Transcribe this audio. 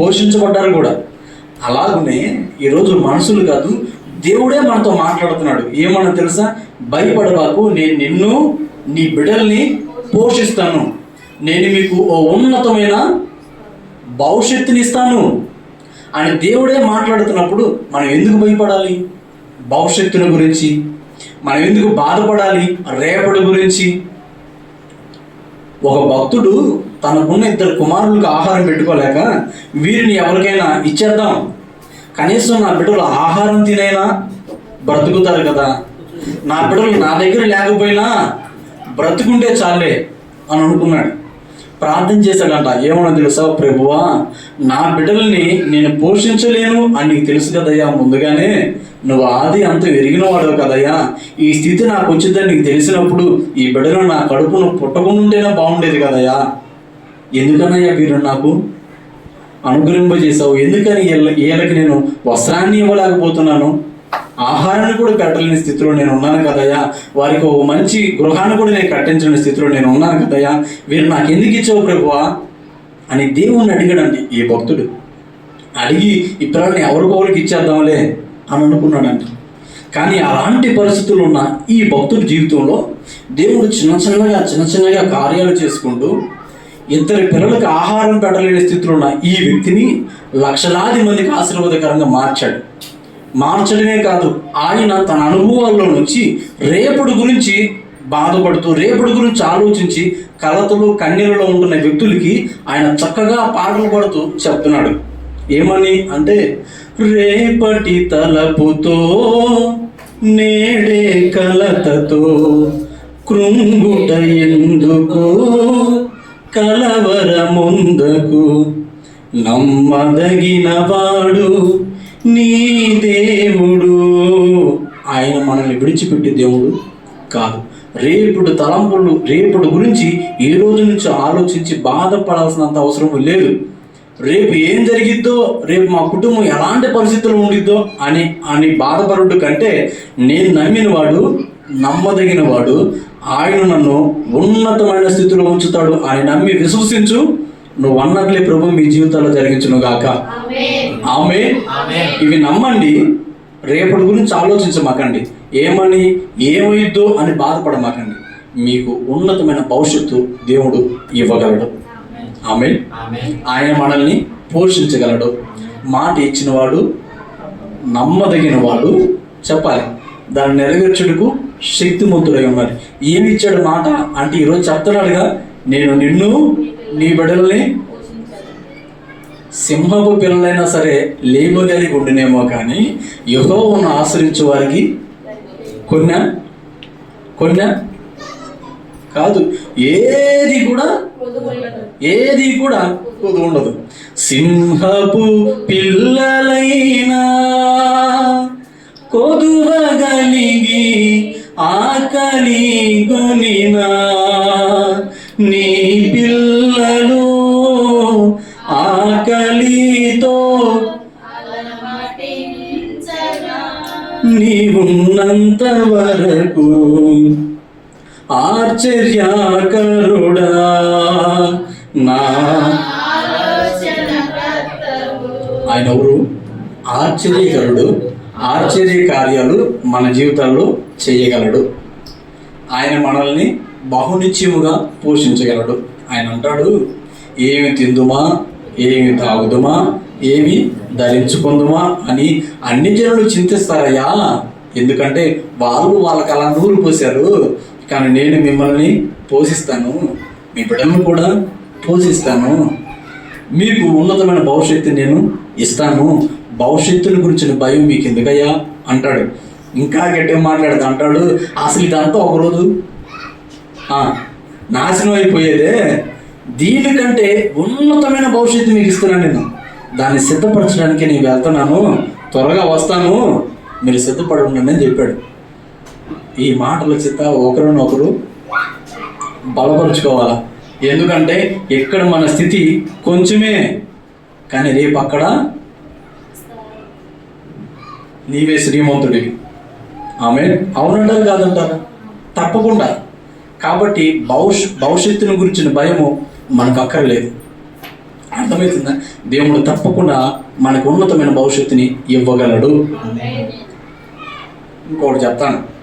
పోషించబడ్డారు కూడా. అలాగనే ఈరోజు మనుషులు కాదు దేవుడే మనతో మాట్లాడుతున్నాడు. ఏమన్నా తెలుసా? భయపడబాకు నేను నిన్ను నీ బిడ్డల్ని పోషిస్తాను. నేను మీకు ఓ ఉన్నతమైన భవిష్యత్తుని ఇస్తాను అని దేవుడే మాట్లాడుతున్నప్పుడు మనం ఎందుకు భయపడాలి? భవిష్యత్తుల గురించి. మనం ఎందుకు బాధపడాలి? రేపటి గురించి. ఒక భక్తుడు తనకున్న ఇద్దరు కుమారులకు ఆహారం పెట్టుకోలేక వీరిని ఎవరికైనా ఇచ్చేద్దాం. కనీసం నా బిడ్డలు ఆహారం తినైనా బ్రతుకుతారు కదా. నా బిడ్డలు నా దగ్గర లేకపోయినా బ్రతుకుంటే చాలే అని అనుకున్నాడు. ప్రార్థన చేశాడంట ఏమన్నా తెలుసా ప్రభువా? నా బిడ్డల్ని నేను పోషించలేను అని నీకు తెలుసు కదయ్యా. ముందుగానే నువ్వు ఆది అంత ఎరిగిన వాడు కదయ్యా. ఈ స్థితి నాకు వచ్చిందని నీకు తెలిసినప్పుడు ఈ బిడ్డలు నా కడుపును పుట్టకుండా ఉంటేనే బాగుండేది కదయ్యా. ఎందుకనయ్యా వీరు నాకు అనుగ్రహింపజేశావు? ఎందుకని వీళ్ళ- వీళ్ళకి నేను వస్త్రాన్ని ఇవ్వలేకపోతున్నాను? ఆహారాన్ని కూడా పెట్టలేని స్థితిలో నేను ఉన్నాను కదయ్యా. వారికి ఒక మంచి గృహాన్ని కూడా నేను కట్టించలేని స్థితిలో నేను ఉన్నాను కదయ్యా. వీరు నాకు ఎందుకు ఇచ్చావు ప్రభువా? అని దేవుణ్ణి అడిగాడండి ఈ భక్తుడు. అడిగి ఈ పిల్లల్ని ఎవరికోవరికి ఇచ్చేద్దాంలే అని అనుకున్నాడండి. కానీ అలాంటి పరిస్థితులు ఉన్న ఈ భక్తుడి జీవితంలో దేవుడు చిన్న చిన్నగా చిన్న చిన్నగా కార్యాలు చేసుకుంటూ ఇద్దరి పిల్లలకు ఆహారం పెట్టలేని స్థితిలో ఉన్న ఈ వ్యక్తిని లక్షలాది మందికి ఆశీర్వాదకరంగా మార్చాడు. మార్చడమే కాదు ఆయన తన అనుభవాల్లో నుంచి రేపటి గురించి బాధపడుతూ రేపటి గురించి ఆలోచించి కలతలు కన్నీళ్ళలో ఉంటున్న వ్యక్తులకి ఆయన చక్కగా పాటలు పడుతూ చెప్తున్నాడు. ఏమని అంటే రేపటి తలపుతో నేడే కలతతో కృంగుట ఎందుకో కలవరముందకు నమ్మదగిన వాడు నీ దేవుడు. ఆయన మనల్ని విడిచిపెట్టే దేవుడు కాదు. రేపుడు తలంపులు రేపుడు గురించి ఈ రోజు నుంచి ఆలోచించి బాధపడాల్సినంత అవసరం లేదు. రేపు ఏం జరిగిద్దో రేపు మా కుటుంబం ఎలాంటి పరిస్థితులు ఉండిద్దో అని అని బాధపడుడు కంటే నేను నమ్మిన వాడు నమ్మదగిన వాడు ఆయన నన్ను ఉన్నతమైన స్థితిలో ఉంచుతాడు. అని నమ్మి విశ్వసించు. నువ్వు అన్నట్లే ప్రభు మీ జీవితాల్లో జరిగించును గాక. ఆమె ఇవి నమ్మండి. రేపటి గురించి ఆలోచించమాకండి. ఏమని ఏమైద్దో అని బాధపడమాకండి. మీకు ఉన్నతమైన భవిష్యత్తు దేవుడు ఇవ్వగలడు. ఆమె ఆయన మనల్ని పోషించగలడు. మాట ఇచ్చినవాడు నమ్మదగిన వాడు చెప్పాలి. దాన్ని నెరవేర్చుటకు శక్తిమంతుడై ఉన్నారు ఏమి ఇచ్చాడు మాట? అంటే ఈరోజు చెప్తున్నాడుగా నేను నిన్ను నీ బిడ్డల్ని సింహపు పిల్లలైనా సరే లేవగలిగి ఉండినేమో కానీ యహోవను ఆశ్రయించే వారికి కొన్నా? కొన్నా? కాదు. ఏది కూడా ఏది కూడా కొద్దు ఉండదు. సింహపు పిల్లలైనా కొదువగలిగి ఆకలి కొనినా. నీ పిల్లలు ఆకలితో నీవున్నంత వరకు ఆశ్చర్యాకరుడా. నా ఆయన ఎవరు? ఆశ్చర్యకరుడు. ఆశ్చర్య కార్యాలు మన జీవితాల్లో చేయగలడు. ఆయన మనల్ని బహునిత్యముగా పోషించగలడు. ఆయన అంటాడు ఏమి తిందుమా? ఏమి తాగుదుమా? ఏమి ధరించుకుందుమా? అని అన్ని జనులు చింతిస్తారయ్యా. ఎందుకంటే వాళ్ళు వాళ్ళకి అలా నూరు పోశారు. కానీ నేను మిమ్మల్ని పోషిస్తాను. మీ బిడ్డలను కూడా పోషిస్తాను. మీకు ఉన్నతమైన భవిష్యత్తు నేను ఇస్తాను. భవిష్యత్తుని గురించిన భయం మీకు ఎందుకయ్యా? అంటాడు. ఇంకా గట్టిగా మాట్లాడదు. అంటాడు అసలు ఇదంతా ఒకరోజు నాశనం అయిపోయేదే? దీనికంటే ఉన్నతమైన భవిష్యత్తు మీకు ఇస్తున్నాను నేను. దాన్ని సిద్ధపరచడానికి నేను వెళ్తున్నాను. త్వరగా వస్తాను. మీరు సిద్ధపడి ఉండండి అని చెప్పాడు. ఈ మాటల చిత్త ఒకరినొకరు బలపరుచుకోవాలా? ఎందుకంటే ఇక్కడ మన స్థితి కొంచెమే. కానీ రేపు అక్కడ నీవే శ్రీమంతుడివి ఆమె అవునంటారు కాదంటారా. తప్పకుండా. కాబట్టి భవిష్ భవిష్యత్తును గురించిన భయము మనకు అక్కర్లేదు అర్థమవుతుందా? దేవుడు తప్పకుండా మనకు ఉన్నతమైన భవిష్యత్తుని ఇవ్వగలడు. ఇంకోటి చెప్తాను.